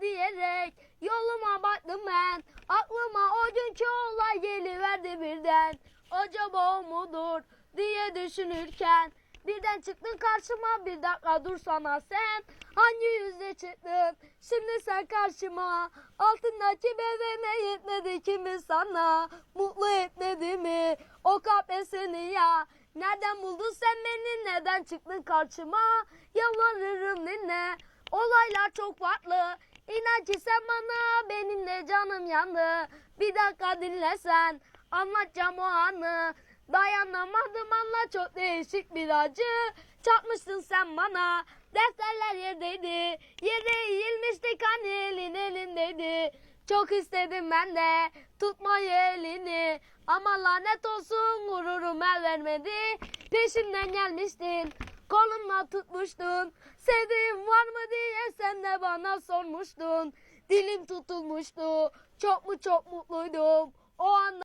diyerek yoluma baktım ben. Aklıma o günkü olay geliverdi birden. Acaba o mudur diye düşünürken birden çıktın karşıma bir dakika dursana sen. Hangi yüzle çıktın şimdi sen karşıma. Altındaki bedene yetmedi kimi sana. Mutlu etmedi mi o kahpe seni ya. Nereden buldun sen beni neden çıktın karşıma? Yalvarırım dinle olaylar çok farklı. İnan ki sen bana benim de canım yandı. Bir dakika dinlesen anlatacağım o anı. Dayanamadım anla çok değişik bir acı. Çarpmışsın sen bana. Defterler yerdeydi. Yere eğilmişti kan elin elindeydi. Çok istedim ben de tutmayı elini. Ama lanet olsun gururum el vermedi. Peşimden gelmiştin. Kolumla tutmuştun. Sevdiğim var mı diye sen de bana sormuştun. Dilim tutulmuştu. Çok mu çok mutluydum. O anda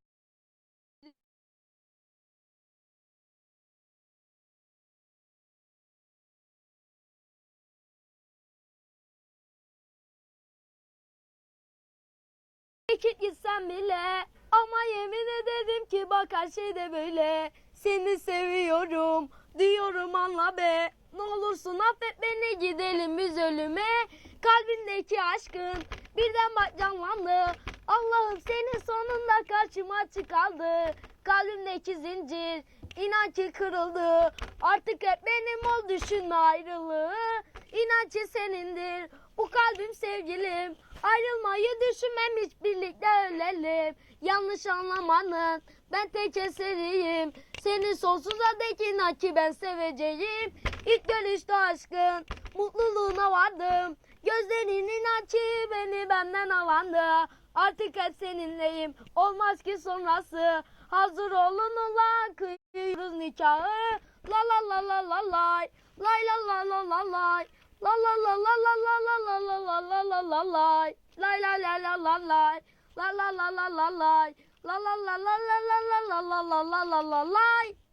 Ekip gitsem bile ama yemin ederim ki bak her şey de böyle. Seni seviyorum diyorum anla be. Ne olursun affet beni gidelim biz ölüme. Kalbimdeki aşkın birden bak canlandı. Allah'ım senin sonunda karşıma çıkaldı. Kalbimdeki zincir inan ki kırıldı. Artık hep benim ol düşünme ayrılığı. İnan ki senindir bu kalbim sevgilim. Ayrılmayı düşünmem hiç birlikte ölelim. Yanlış anlamanın ben tek eseriyim. Seni sonsuza dek inan ki ben seveceğim. İlk görüşte aşkın mutluluğuna vardım. Gözlerin inan ki beni benden alandı. Artık hep seninleyim olmaz ki sonrası. Hazır olun ulan kıyıyoruz nikahı. La la la la la lay. Lay la la la la lay. La la la la la la la la la la la la la lay. Lay la la la la lay. La la la la la lay. La la la la la la la la la la la la la lay.